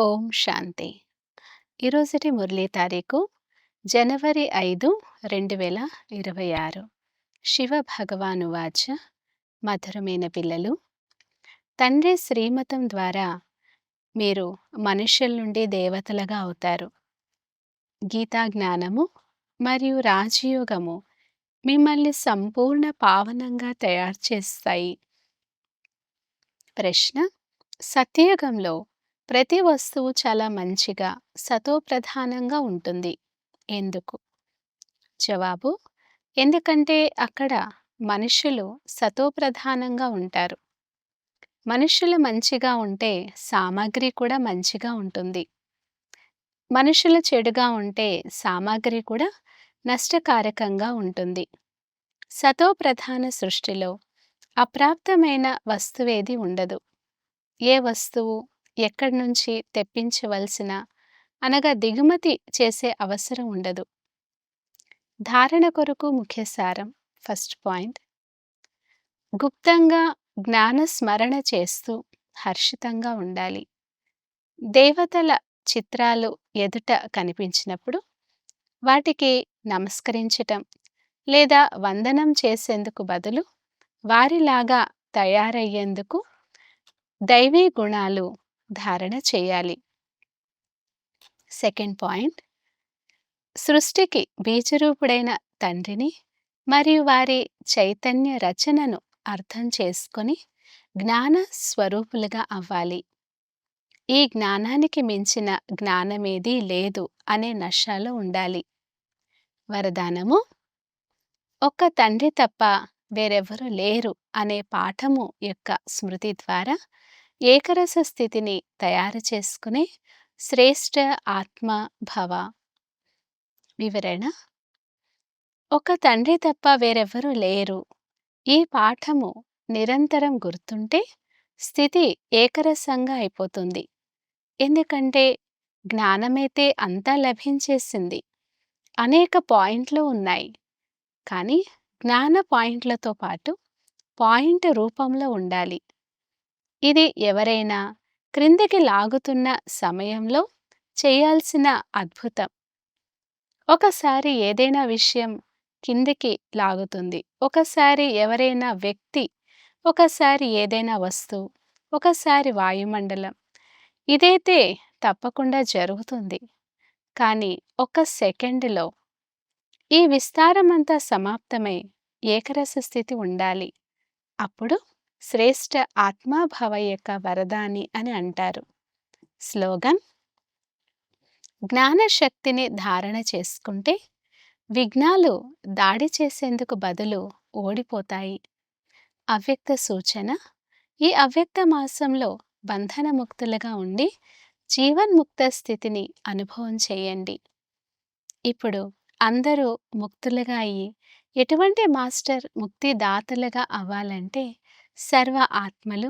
ఓం శాంతి. ఈరోజుటి మురళీ తారీఖు జనవరి ఐదు రెండు వేల ఇరవై ఆరు శివ భగవాను వాచ మధురమైన పిల్లలు. తండ్రి శ్రీమతం ద్వారా మీరు మనుష్యుల నుండి దేవతలుగా అవుతారు. గీతా జ్ఞానము మరియు రాజయోగము మిమ్మల్ని సంపూర్ణ పావనంగా తయారు చేస్తాయి. ప్రశ్న సత్యయుగంలో ప్రతి వస్తువు చాలా మంచిగా సతోప్రధానంగా ఉంటుంది. ఎందుకు? జవాబు ఎందుకంటే అక్కడ మనుషులు సతోప్రధానంగా ఉంటారు. మనుషులు మంచిగా ఉంటే సామాగ్రి కూడా మంచిగా ఉంటుంది. మనుషులు చెడుగా ఉంటే సామాగ్రి కూడా నష్టకారకంగా ఉంటుంది. సతోప్రధాన సృష్టిలో అప్రాప్తమైన వస్తువేది ఉండదు. ఏ వస్తువు? ఎక్కడి నుంచి తెప్పించవలసిన అనగా దిగుమతి చేసే అవసరం ఉండదు. ధారణ కొరకు ముఖ్య సారం ఫస్ట్ పాయింట్. గుప్తంగా జ్ఞాన స్మరణ చేస్తూ హర్షితంగా ఉండాలి. దేవతల చిత్రాలు ఎదుట కనిపించినప్పుడు వాటికి నమస్కరించటం లేదా వందనం చేసేందుకు బదులు వారిలాగా తయారయ్యేందుకు దైవీ గుణాలు ధారణ చేయాలి. Second point. సృష్టికి బీజరూపుడైన తండ్రిని మరియు వారి చైతన్య రచనను అర్థం చేసుకొని జ్ఞాన స్వరూపులుగా అవ్వాలి. ఈ జ్ఞానానికి మించిన జ్ఞానమేదీ లేదు అనే నషాలో ఉండాలి. వరదానము ఒక్క తండ్రి తప్ప వేరెవరు లేరు అనే పాఠము యొక్క స్మృతి ద్వారా ఏకరస స్థితిని తయారు చేసుకునే శ్రేష్ఠ ఆత్మ భవ. వివరణ? ఒక తండ్రి తప్ప వేరెవ్వరూ లేరు. ఈ పాఠము నిరంతరం గుర్తుంటే స్థితి ఏకరసంగా అయిపోతుంది. ఎందుకంటే జ్ఞానమైతే అంతా లభించేసింది. అనేక పాయింట్లు ఉన్నాయి. కానీ జ్ఞాన పాయింట్లతో పాటు పాయింట్ రూపంలో ఉండాలి. ఇది ఎవరైనా క్రిందికి లాగుతున్న సమయంలో చేయాల్సిన అద్భుతం. ఒకసారి ఏదైనా విషయం కిందికి లాగుతుంది. ఒకసారి ఎవరైనా వ్యక్తి ఒకసారి ఏదైనా వస్తువు ఒకసారి వాయుమండలం ఇదైతే తప్పకుండా జరుగుతుంది. కానీ ఒక సెకండ్లో ఈ విస్తారమంతా సమాప్తమై ఏకరస స్థితి ఉండాలి. అప్పుడు శ్రేష్ఠ ఆత్మాభావ యొక్క వరదాని అని అంటారు. స్లోగన్ జ్ఞానశక్తిని ధారణ చేసుకుంటే విఘ్నాలు దాడి చేసేందుకు బదులు ఓడిపోతాయి. అవ్యక్త సూచన ఈ అవ్యక్త మాసంలో బంధనముక్తులుగా ఉండి జీవన్ముక్త స్థితిని అనుభవం చేయండి. ఇప్పుడు అందరూ ముక్తులుగా అయ్యి ఎటువంటి మాస్టర్ ముక్తిదాతలుగా అవ్వాలంటే సర్వ ఆత్మలు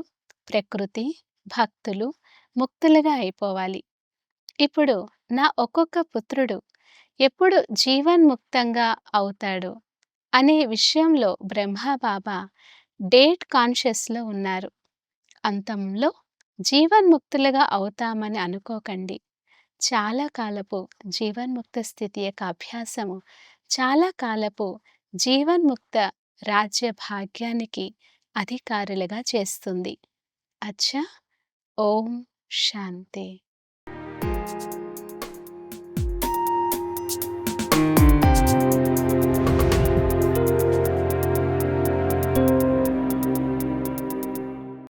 ప్రకృతి భక్తులు ముక్తులుగా అయిపోవాలి. ఇప్పుడు నా ఒక్కొక్క పుత్రుడు ఎప్పుడు జీవన్ముక్తంగా అవుతాడు అనే విషయంలో బ్రహ్మబాబా డేట్ కాన్షియస్లో ఉన్నారు. అంతంలో జీవన్ముక్తులుగా అవుతామని అనుకోకండి. చాలా కాలపు జీవన్ముక్త స్థితి యొక్క అభ్యాసము చాలా కాలపు జీవన్ముక్త రాజ్య భాగ్యానికి అధికారులుగా చేస్తుంది. అచ్చా! ఓం శాంతి.